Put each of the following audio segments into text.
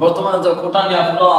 বর্তমানে যে কোটা নিয়ে আপনারা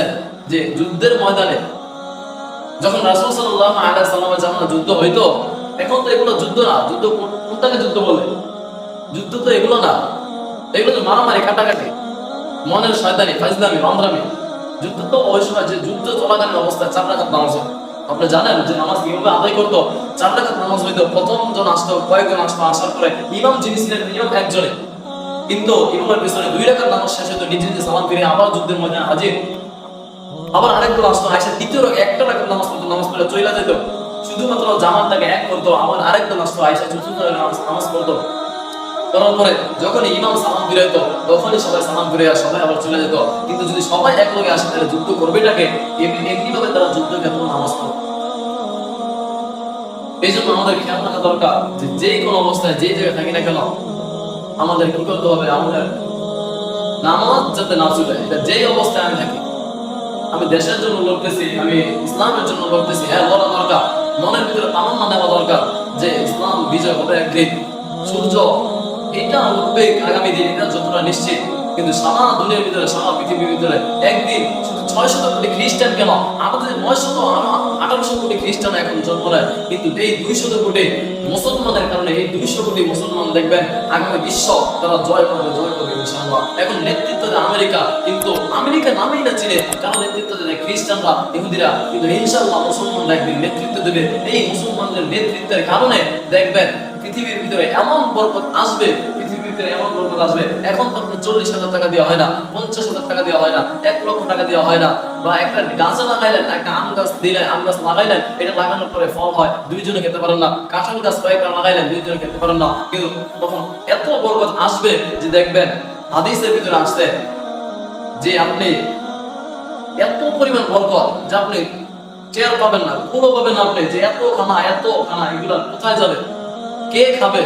যে যুদ্ধের ময়দানে যখন রাসূল সাল্লাল্লাহু আলাইহি সাল্লামের জামানা যুদ্ধ হইতো, এখন তো এগুলো যুদ্ধ না। যুদ্ধ কোনটাকে যুদ্ধ বলে? যুদ্ধ তো এগুলো না। এগুলো তো মারামারি কাটাকাটি মনের শয়তানি ফাইজলামি রন্ধ্রামি যুদ্ধ তো ওই সময় যে যুদ্ধ চলাকালীন অবস্থায় চার রাকাত নামাজ হতো। আপনি জানেন যে নামাজ কীভাবে আদায় করতো? চার রাকাত নামাজ হইতো, প্রথম জন আসতো কয়েকজন আসতো, আসার পরে ইমাম যিনি ছিলেন, ইমাম একজনে। কিন্তু ইমামের পিছনে দুই রাকাত নামাজ শেষ হতো নিজে নিজে সালাম ফিরে আবার যুদ্ধের ময়দানে হাজির। আবার আরেকজন আসতো আয়সা তৃতীয় একটা রাকাত নামাজ পড়তো, নামাজ পড়ে চলে যেত। শুধুমাত্র জামানটাকে এক করতো, আবার আরেকজন আসতো আয়সা চতুর্থ নামাজ নামাজ পড়তো। করার পরে যখন ইমাম সালাম ফিরাইতো তখনই সবাই সালাম ফিরে সবাই আবার চলে যেত। কিন্তু যদি সবাই এক লগে আসে, তাহলে যুদ্ধ করবেটাকে এমনি এমনিভাবে তারা যুদ্ধ ক্ষেত্রে নামাজ পড়ে। এই জন্য আমাদের খেয়াল রাখা দরকার যে যে কোনো অবস্থায় যে জায়গায় থাকি না কেন, আমাদের কি করতে হবে? আমাদের নামাজ যাতে না চলে, এটা যেই অবস্থায় আমি থাকি আমি দেশের জন্য লড়তেছি, আমি ইসলামের জন্য লড়তেছি। হ্যাঁ লড়া দরকার। মনের ভিতরে তামান্না নেওয়া দরকার যে ইসলাম বিজয় হবে একদিন। সূর্য, এটা উঠবে আগামী দিন, এটা যতটা নিশ্চিত। কিন্তু সারা দুনিয়ার ভিতরে সারা পৃথিবীর ভিতরে একদিন শুধু ছয় শত কোটি খ্রিস্টান কেন? আমাদের নয় শত আঠারোশো কোটি খ্রিস্টান এখন জন্ম নেয়। কিন্তু এই দুইশত কোটি মুসলমানের কারণে, এই দুইশো কোটি মুসলমান দেখবেন আগামী বিশ্ব তারা জয় করবে জয় করবে ইনশাআল্লাহ। এখন নেতৃত্ব দেয় আমেরিকা, কিন্তু আমেরিকা নামেই না চিনে কারণ নেতৃত্ব দেয় খ্রিস্টানরা, ইহুদিরা। কিন্তু ইনশাআল্লাহ মুসলমানরা একদিন নেতৃত্ব দেবে। এই মুসলমানদের নেতৃত্বের কারণে দেখবেন পৃথিবীর ভিতরে এমন বরকত আসবে ভিতরে এমন বরকত আসবে? এখন তো চল্লিশ হাজার টাকা দেওয়া হয় না, পঞ্চাশ হাজার টাকা দেওয়া হয় না, এক লক্ষ টাকা দেওয়া হয় না। বা একটা গাছ লাগাইলেন, একটা আম গাছ দিলেন, আম গাছ লাগাইলেন, এটা লাগানোর পরে ফল হয়, দুইজনে খেতে পারেন না। কাঁঠাল গাছ কয়েকটা লাগাইলেন, দুইজনে খেতে পারেন না। কিন্তু তখন এত বরকত আসবে যে দেখবেন, হাদিসের ভিতরে আসছে যে আপনি এত পরিমাণ বরকত যে আপনি টের পাবেন না পুরো পাবেন আপনি যে এত খানা এত খানা, এগুলা কোথায় যাবে? কে খাবে?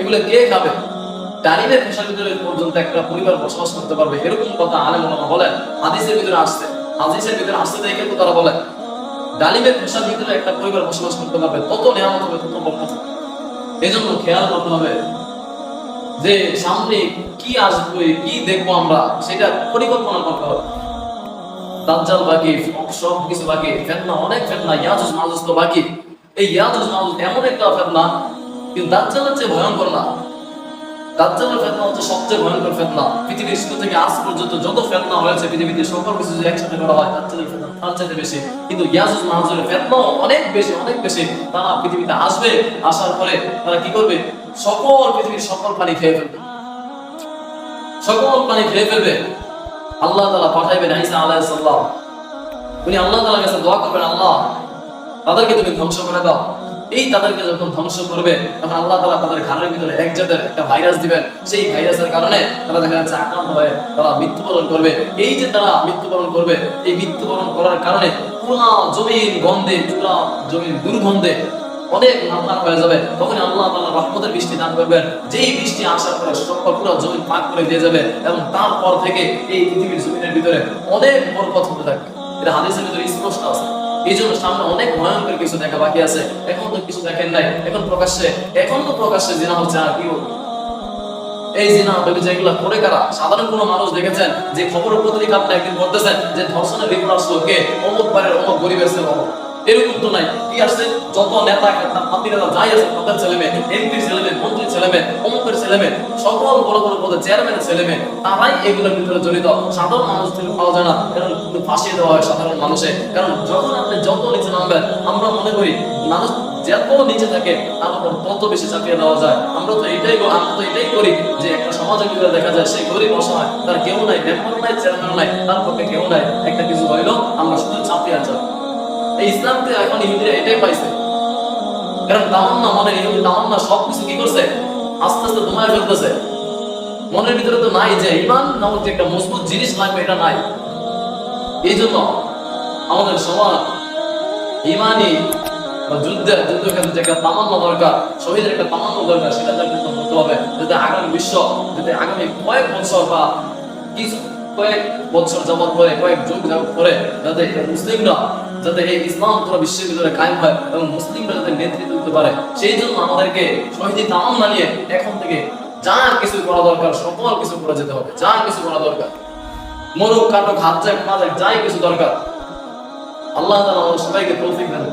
এগুলো কে খাবে? ডালিমের খোসার ভিতরে পর্যন্ত একটা পরিবার বসবাস করতে পারবে। এরকম কথা আলেম ওলামা বলেন, হাদিসের ভিতরে আসছে। হাদিসের ভিতরে আসছে দেখে তো তারা বলে ডালিমের ভিতরে একটা পরিবার বসবাস করতে পারবে তত নিয়ামত হবে তত বরকত হবে। এই জন্য খেয়াল হবে যে সামনে কি আসবে, কি দেখব আমরা, সেটা পরিকল্পনা করতে হবে। দাজ্জাল বাকি, সব কিছু বাকি, ফেতনা, অনেক ফেতনা তো বাকি। এই ইয়াজুজ মাজুজ এমন একটা ফেতনা কিন্তু ভয়ঙ্কর না। দাজ্জালের ফেতনা হচ্ছে সবচেয়ে ভয়ঙ্কর ফেতনা। পৃথিবীর শুরু থেকে আজ পর্যন্ত যত ফেতনা হয়েছে, পৃথিবীতে সকল কিছু যদি একসাথে করা হয়, দাজ্জালের ফেতনা তার চাইতে বেশি। কিন্তু ফেতনা অনেক বেশি অনেক বেশি। তারা পৃথিবীতে আসবে, আসার পরে তারা কি করবে? সকল পৃথিবীর সকল পানি খেয়ে ফেলবে। সকল পানি খেয়ে ফেলবে। আল্লাহ তালা পাঠাইবেন আলাইহিস সালাম। উনি আল্লাহ তাআলার কাছে দোয়া করবেন, আল্লাহ, তাদেরকে তুমি ধ্বংস করে দাও। এই তাদেরকে যখন ধ্বংস করবে, তখন আল্লাহ তাআলা তাদের ঘরের ভিতরে এক জাতের একটা ভাইরাস দিবেন। সেই ভাইরাসের কারণে তারা দেখা যাচ্ছে আক্রান্ত হয়ে তারা মৃত্যুবরণ করবে। এই যে তারা মৃত্যুবরণ করবে, এই মৃত্যুবরণ করার কারণে পুরা জমিন গন্ধে, পুরা জমিন দুর্গন্ধে অনেক নামনার হয়ে যাবে। তখন আল্লাহ তাআলা রহমতের বৃষ্টি দান করবেন। যেই বৃষ্টি আসার পরে সকল পুরো জমিন পাক করে দিয়ে যাবে এবং তারপর থেকে এই পৃথিবীর জমিনের ভিতরে অনেক বরকত হতে থাকবে। এটা হাদিসের ভিতরে স্পষ্ট আছে। এই জন্য সামনে অনেক ভয়ঙ্কর কিছু দেখা বাকি আছে। এখন তো কিছু দেখেন নাই। এখন প্রকাশ্যে, এখন তো প্রকাশ্যে জিনা হচ্ছে আর কি এই জিনা এগুলো করে কারা? সাধারণ কোনো মানুষ দেখেছেন যে খবরের পত্রিকা আপনি একদিন বলতেছেন যে ধর্ষণের রিপোর্ট আসলো অমুক পারের অমুক গরিবের সেবা এরকম তো নাই। কি আসছে? যত নেতা নেতা যাই আছে, তাদের ছেলে মেয়ে এমপির ছেলে মেয়ে, মন্ত্রীর ছেলে মেয়ে, অমুকের ছেলে মেয়ে, সকল বড় বড় পদে চেয়ারম্যানের ছেলে মেয়ে, তারাই এগুলোর ভিতরে জড়িত। সাধারণ মানুষ থেকে পাওয়া যায় না, কারণ ফাঁসিয়ে দেওয়া হয় সাধারণ মানুষে। কারণ যখন আপনি যত নিচে নামবেন, আমরা মনে করি মানুষ যত নিচে থাকে, তার উপর তত বেশি চাপিয়ে দেওয়া যায়। আমরা তো এটাই আমরা তো এটাই করি যে একটা সমাজে ভিতরে দেখা যায় সেই গরিব অসহায়, তার কেউ নাই মেম্বার নাই চেয়ারম্যান নাই, তার পক্ষে কেউ নাই। একটা কিছু হইল, আমরা শুধু চাপিয়ে যাই। ইসলামকে এখন ইহুদিরা এটাই পাইছে। কারণ তামান্না মনে ইহুদি তামান্না সব কিছু কি করছে? আস্তে আস্তে দমায় ফেলতেছে। মনের ভিতরে তো নাই যে ইমান নামক একটা মজবুত জিনিস লাগবে, এটা নাই। এই জন্য আমাদের সবার ইমানই বা যুদ্ধের যুদ্ধক্ষেত্রে যে একটা তামান্না দরকার, শহীদের একটা তামান্না দরকার, সেটা জাগ্রত করতে হবে। যাতে আগামী বিশ্ব, যাতে আগামী কয়েক বছর বা কিছু কয়েক বছর যাবত পরে কয়েক যুগ যাবত পরে যাতে মুসলিমরা, যাতে এই ইসলাম পুরো বিশ্বের ভিতরে কায়েম হয় এবং মুসলিমরা যাতে নেতৃত্ব দিতে পারে। সেই জন্য আমাদেরকে শহীদি তামান্না নিয়ে এখন থেকে যা কিছু করা দরকার, সকল কিছু করে যেতে হবে। যা কিছু করা দরকার। মরুক, কাটুক, হাত যাক যাই কিছু দরকার, আল্লাহ আমাদের সবাইকে তৌফিক দেন